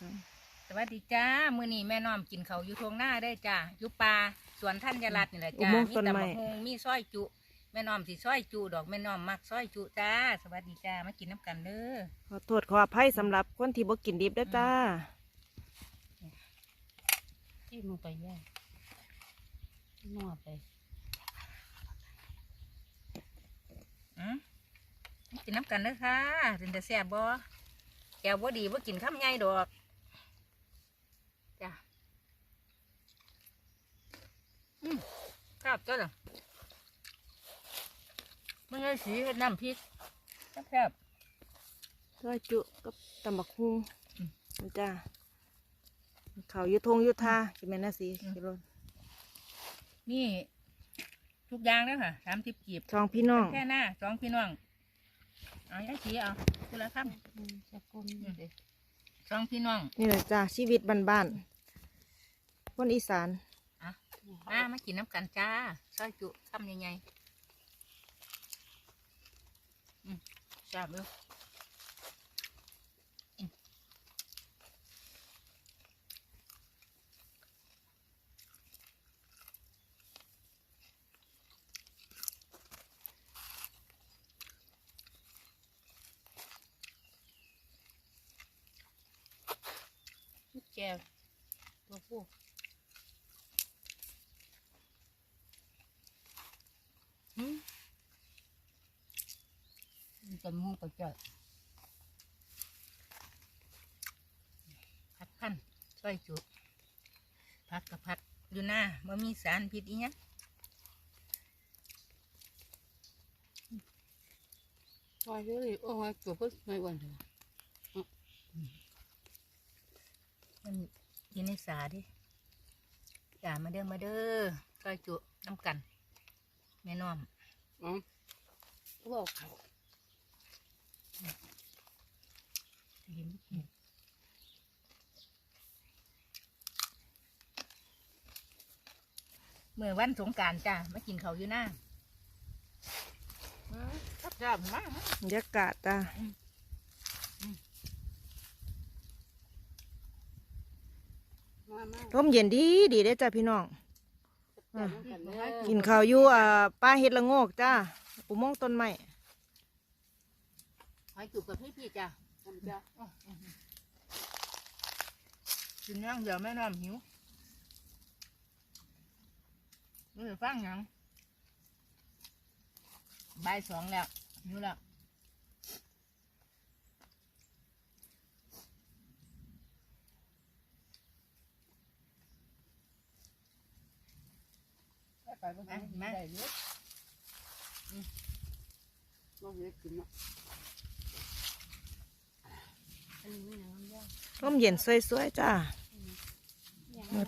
สามสวัสดีจ้า มื้อนี้แม่น้อมกินเขาวอยู่ทวงหน้าได้จ้าอยู่ป่าสวนท่านยรัตน์นี่แหละอุจ้าโมงค์มีต้นแต่ไม้ มะฮงมีซอยจุ แม่น้อมสิซอยจุดอกแม่น้อมมักซอยจุจ้า สวัสดีจ้ามากินน้ำกันเด้อขอโทษขออภัยสำหรับคนที่บ่กินดิบเด้อจ้า ที่มึงไปย่างนอไปอืมมากินน้ำกันเด้อค่ะเป็นแต่แซ่บบ่แกวบ่ดีบ่กินข้ามไงดอกจ้าอืม ครับจ้าจ้ะมึงไงสีเฮ็ดน้ำพริกแซ่บซอยจุกับตำบักฮุงอืมนี่จ้าเขาวอยุทงอยุทากินแม่นนะสิอืมกิโลๆนี่ ทุกอย่างแล้วค่ะสามสิบกีบสองพี่น้อง แค่หน้าสองพี่น้อง เอาไอ้สีเอาคุณละครับจะกุมนี่เด้อสองพี่น้อง นี่แหละจ้าชีวิตบ้านๆคนอีสาน มามากินน้ำกันจ้าซอยจุคำใหญ่ๆอืมแซ่บเลยแก้วตัวผู้ มันจะมูกระจอยพัดพันซอยจุพัดกับพัดอยู่หน้าบ่มีสารพิษอีหยังซอยเลยโอ้ยตัวเพิ่งไม่วันเลยมันอยู่ในสาดิอย่ามาเด้อมาเด้อซอยจุน้ำกันแม่น้อมอ๋อเขาบอกเขา เห็นเมื่อวันสงกรารจ้ามากินเขาวอยู่หน้าครับจ้ามากบรรยากาศจ้ามามาร่มเย็นดีดีเด้อจ้าพี่น้องจับกันเด้อกินข้าวอยู่อ่าป้าเฮ็ดละโงกจ้าอุโมงค์ต้นไม้ห อยจุกกับพี่พี่จ้าทำจ้ากินย่างเดี๋ยวแม่น้อมหิวนี่ฟังหยังบ่ายสองแล้วหิวแล้วไปบ้านแม่ได้เยอะเราเยอะกินเนาะอันนี้น้ำย่าง ร่มเย็นสวยๆจ้า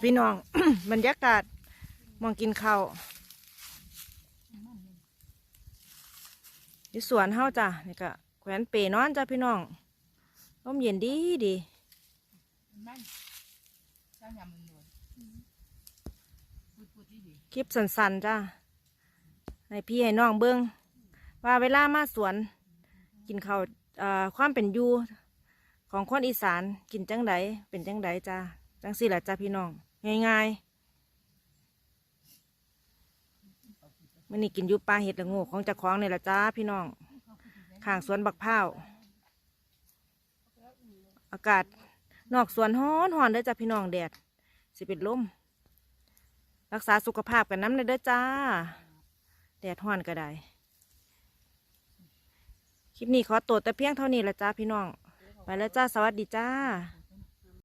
พี่น้อง บรรยากาศมองกินข้าวอยู่สวนเฮาจ้านี่ก็แขวนเปนอนจ้าพี่น้องร่มเย็นดีดีนั่นข้าวยำมันนวลพูดพูดที่ดีคลิปสั้นๆจ้าให้พี่ให้น้องเบิ้งว่าเวลามาสวน กินข้าวความเป็นอยู่ ของคนอีสานกินจังไดเป็นจังไดจ้าจังสี่แหละจ้าพี่น้อง ง่ายๆมันนี่กินยูปลาเห็ดละงูของจ้าของเนี่แหละจ้าพี่น้องข้างสวนบักพร้าวอากาศนอกสวนฮ้อนหอนเด้อจ้าพี่น้องแดดสิเป็นลมรักษาสุขภาพกันน้ำเลยเด้อจ้า แดดห้อนก็ได้ คลิปนี้ขอตัวแต่เพียงเท่านี้ละจ้าพี่น้อง ไปแล้วจ้า สวัสดีจ้า